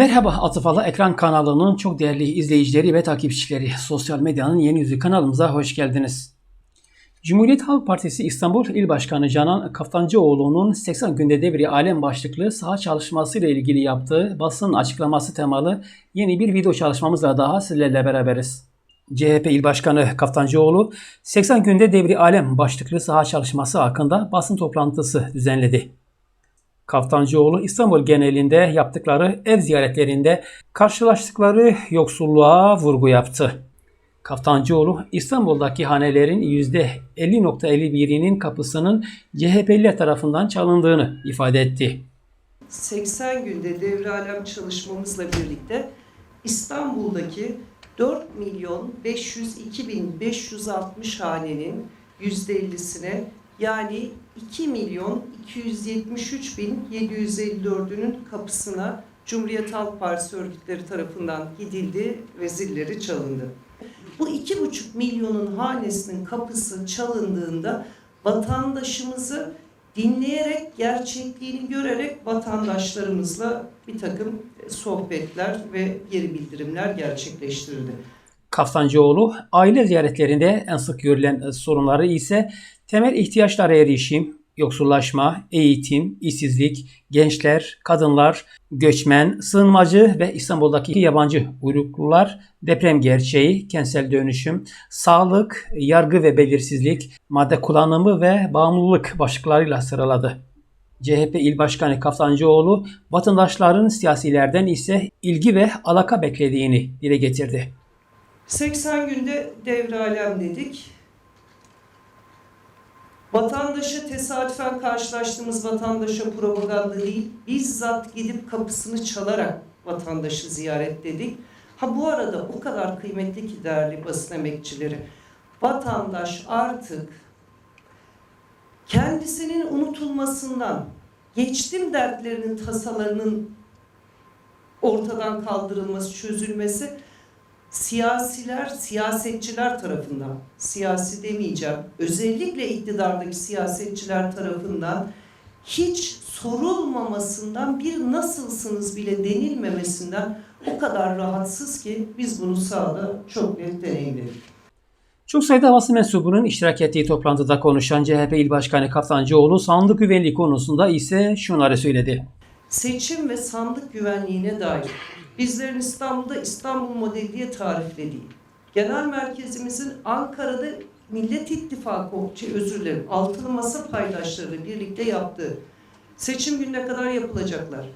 Merhaba Atıfalı Ekran kanalının çok değerli izleyicileri ve takipçileri. Sosyal medyanın yeni yüzü kanalımıza hoş geldiniz. Cumhuriyet Halk Partisi İstanbul İl Başkanı Canan Kaftancıoğlu'nun 80 günde devri alem başlıklı saha çalışması ile ilgili yaptığı basın açıklaması temalı yeni bir video çalışmamızla daha sizlerle beraberiz. CHP İl Başkanı Kaftancıoğlu 80 günde devri alem başlıklı saha çalışması hakkında basın toplantısı düzenledi. Kaftancıoğlu İstanbul genelinde yaptıkları ev ziyaretlerinde karşılaştıkları yoksulluğa vurgu yaptı. Kaftancıoğlu İstanbul'daki hanelerin %50.51'inin kapısının CHP'liler tarafından çalındığını ifade etti. 80 günde devre alem çalışmamızla birlikte İstanbul'daki 4 milyon 502 bin 560 hanenin %50'sine yani 2 milyon 273 bin 754'ünün kapısına Cumhuriyet Halk Partisi örgütleri tarafından gidildi ve zilleri çalındı. Bu iki buçuk milyonun hanesinin kapısı çalındığında vatandaşımızı dinleyerek, gerçekliğini görerek vatandaşlarımızla bir takım sohbetler ve geri bildirimler gerçekleştirildi. Kaftancıoğlu aile ziyaretlerinde en sık görülen sorunları ise temel ihtiyaçlara erişim, yoksullaşma, eğitim, işsizlik, gençler, kadınlar, göçmen, sığınmacı ve İstanbul'daki yabancı uyruklular, deprem gerçeği, kentsel dönüşüm, sağlık, yargı ve belirsizlik, madde kullanımı ve bağımlılık başlıklarıyla sıraladı. CHP İl Başkanı Kaftancıoğlu, vatandaşların siyasilerden ise ilgi ve alaka beklediğini dile getirdi. 80 günde devre alem dedik. Vatandaşa tesadüfen karşılaştığımız vatandaşa propaganda değil, bizzat gidip kapısını çalarak vatandaşı ziyaret dedik. Ha bu arada o kadar kıymetli ki değerli basın emekçileri, vatandaş artık kendisinin unutulmasından, geçtim dertlerinin, tasalarının ortadan kaldırılması, çözülmesi siyasiler, siyasetçiler tarafından, siyasi demeyeceğim, özellikle iktidardaki siyasetçiler tarafından hiç sorulmamasından bir nasılsınız bile denilmemesinden o kadar rahatsız ki biz bunu sahada çok net deneyimledik. Çok sayıda basın mensubunun iştirak ettiği toplantıda konuşan CHP İl Başkanı Kaftancıoğlu sandık güvenliği konusunda ise şunları söyledi. Seçim ve sandık güvenliğine dair bizlerin İstanbul'da İstanbul modeli diye tariflediği, genel merkezimizin Ankara'da Millet İttifakı, şey, özür dilerim, altılı masa paydaşlarıyla birlikte yaptığı seçim gününe kadar yapılacaklar.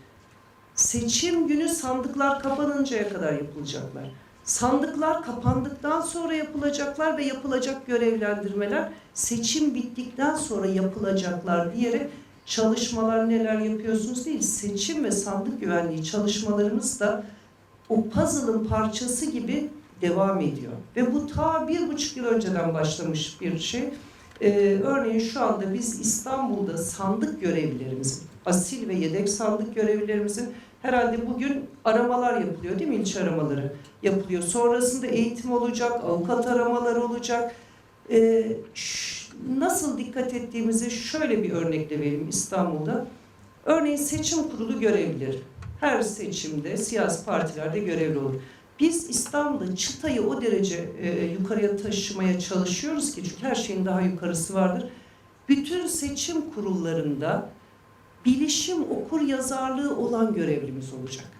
Seçim günü sandıklar kapanıncaya kadar yapılacaklar. Sandıklar kapandıktan sonra yapılacaklar ve yapılacak görevlendirmeler seçim bittikten sonra yapılacaklar diyerek çalışmalar neler yapıyorsunuz değil, seçim ve sandık güvenliği çalışmalarımız da o puzzle'ın parçası gibi devam ediyor. Ve bu ta bir buçuk yıl önceden başlamış bir şey. Ee, örneğin şu anda biz İstanbul'da sandık görevlilerimizin, asil ve yedek sandık görevlilerimizin herhalde bugün aramalar yapılıyor değil mi? İlçe aramaları yapılıyor. Sonrasında eğitim olacak, avukat aramaları olacak. Ee, nasıl dikkat ettiğimizi şöyle bir örnekle vereyim İstanbul'da. Örneğin seçim kurulu görevlileri. Her seçimde siyasi partilerde görevli olur. Biz İstanbul'da çıtayı o derece e, yukarıya taşımaya çalışıyoruz ki çünkü her şeyin daha yukarısı vardır. Bütün seçim kurullarında bilişim okur yazarlığı olan görevlimiz olacak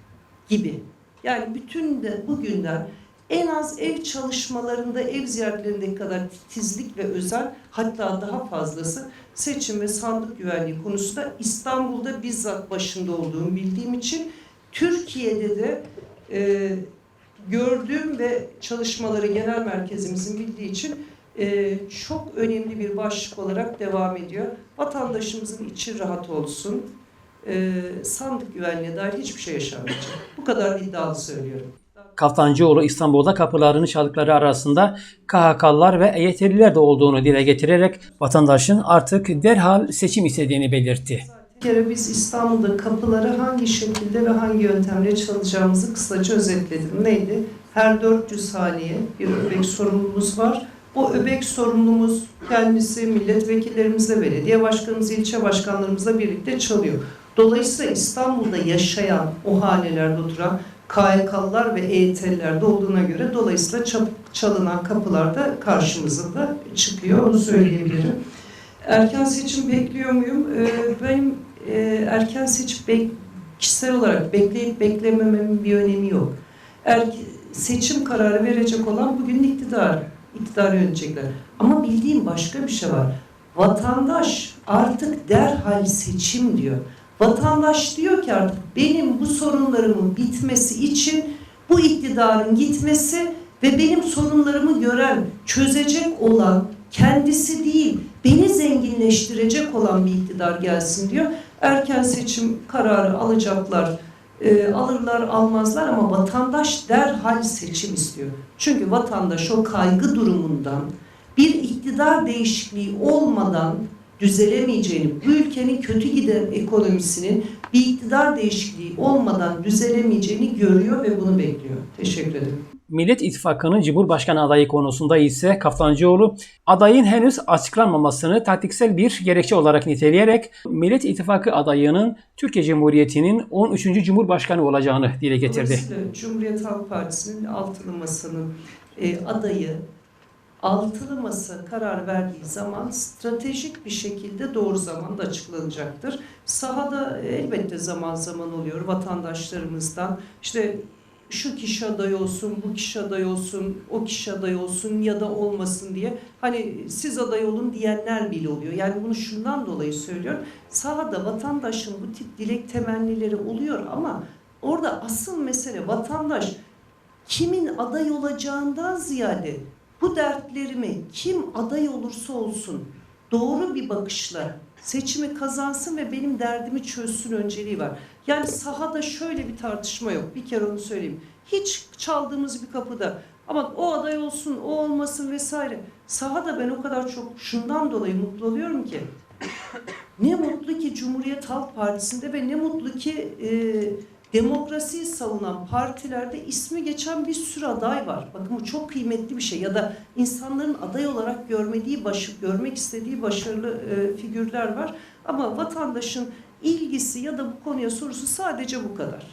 gibi. Yani bütün de bugünden en az ev çalışmalarında, ev ziyaretlerindeki kadar titizlik ve özel hatta daha fazlası seçim ve sandık güvenliği konusunda İstanbul'da bizzat başında olduğumu bildiğim için Türkiye'de de e, gördüğüm ve çalışmaları genel merkezimizin bildiği için e, çok önemli bir başlık olarak devam ediyor. Vatandaşımızın içi rahat olsun. E, sandık güvenliğine dair hiçbir şey yaşanmayacak. Bu kadar iddialı söylüyorum. Kaftancıoğlu İstanbul'da kapılarını çaldıkları arasında KHK'lılar ve EYT'liler de olduğunu dile getirerek vatandaşın artık derhal seçim istediğini belirtti. Bir kere biz İstanbul'da kapıları hangi şekilde ve hangi yöntemle çalacağımızı kısaca özetledim. Neydi? Her 400 haneye bir öbek sorumlumuz var. O öbek sorumlumuz kendisi milletvekillerimizle, belediye başkanımız, ilçe başkanlarımızla birlikte çalıyor. Dolayısıyla İstanbul'da yaşayan, o hanelerde oturan KYK'lılar ve EYT'liler de olduğuna göre dolayısıyla çal- çalınan kapılar da karşımıza da çıkıyor. Onu söyleyebilirim. Erken seçim bekliyor muyum? Ee, benim e, erken seçim kişisel olarak bekleyip beklemememin bir önemi yok. Er, seçim kararı verecek olan bugün iktidar. İktidarı yönetecekler. Ama bildiğim başka bir şey var. Vatandaş artık derhal seçim diyor. Vatandaş diyor ki artık benim bu sorunlarımın bitmesi için bu iktidarın gitmesi ve benim sorunlarımı gören, çözecek olan kendisi değil, beni zenginleştirecek olan bir iktidar gelsin diyor. Erken seçim kararı alacaklar, e, alırlar almazlar ama vatandaş derhal seçim istiyor. Çünkü vatandaş o kaygı durumundan bir iktidar değişikliği olmadan düzelemeyeceğini, bu ülkenin kötü giden ekonomisinin bir iktidar değişikliği olmadan düzelemeyeceğini görüyor ve bunu bekliyor. Teşekkür ederim. Millet İttifakı'nın Cumhurbaşkanı adayı konusunda ise Kaftancıoğlu adayın henüz açıklanmamasını taktiksel bir gerekçe olarak niteleyerek Millet İttifakı adayının Türkiye Cumhuriyeti'nin 13. Cumhurbaşkanı olacağını dile getirdi. Cumhuriyet Halk Partisi'nin altılı masanın e, adayı altılı masa karar verdiği zaman stratejik bir şekilde doğru zamanda açıklanacaktır. Sahada elbette zaman zaman oluyor vatandaşlarımızdan işte şu kişi aday olsun, bu kişi aday olsun, o kişi aday olsun ya da olmasın diye hani siz aday olun diyenler bile oluyor. Yani bunu şundan dolayı söylüyorum. Sahada vatandaşın bu tip dilek temennileri oluyor ama orada asıl mesele vatandaş kimin aday olacağından ziyade bu dertlerimi kim aday olursa olsun doğru bir bakışla seçimi kazansın ve benim derdimi çözsün önceliği var. Yani sahada şöyle bir tartışma yok. Bir kere onu söyleyeyim. Hiç çaldığımız bir kapıda ama o aday olsun, o olmasın vesaire. Sahada ben o kadar çok şundan dolayı mutlu oluyorum ki ne mutlu ki Cumhuriyet Halk Partisi'nde ve ne mutlu ki e, demokrasiyi savunan partilerde ismi geçen bir sürü aday var. Bakın bu çok kıymetli bir şey. Ya da insanların aday olarak görmediği, başı, görmek istediği başarılı e, figürler var. Ama vatandaşın ilgisi ya da bu konuya sorusu sadece bu kadar.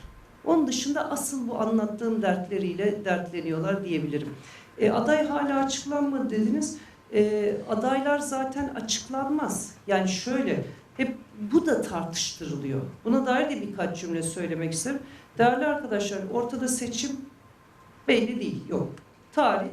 Onun dışında asıl bu anlattığım dertleriyle dertleniyorlar diyebilirim. E, aday hala açıklanmadı dediniz. E, adaylar zaten açıklanmaz. Yani şöyle, hep bu da tartıştırılıyor. Buna dair de birkaç cümle söylemek isterim. Değerli arkadaşlar, ortada seçim belli değil, yok. Tarih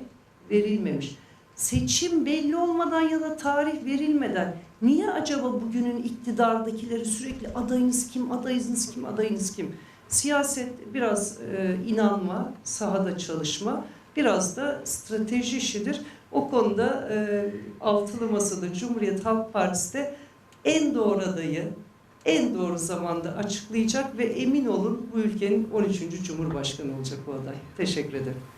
verilmemiş. Seçim belli olmadan ya da tarih verilmeden niye acaba bugünün iktidardakileri sürekli adayınız kim, adayınız kim, adayınız kim? Siyaset biraz e, inanma, sahada çalışma, biraz da strateji işidir. O konuda e, altılı masada Cumhuriyet Halk Partisi de en doğru adayı en doğru zamanda açıklayacak ve emin olun bu ülkenin 13. Cumhurbaşkanı olacak o aday. Teşekkür ederim.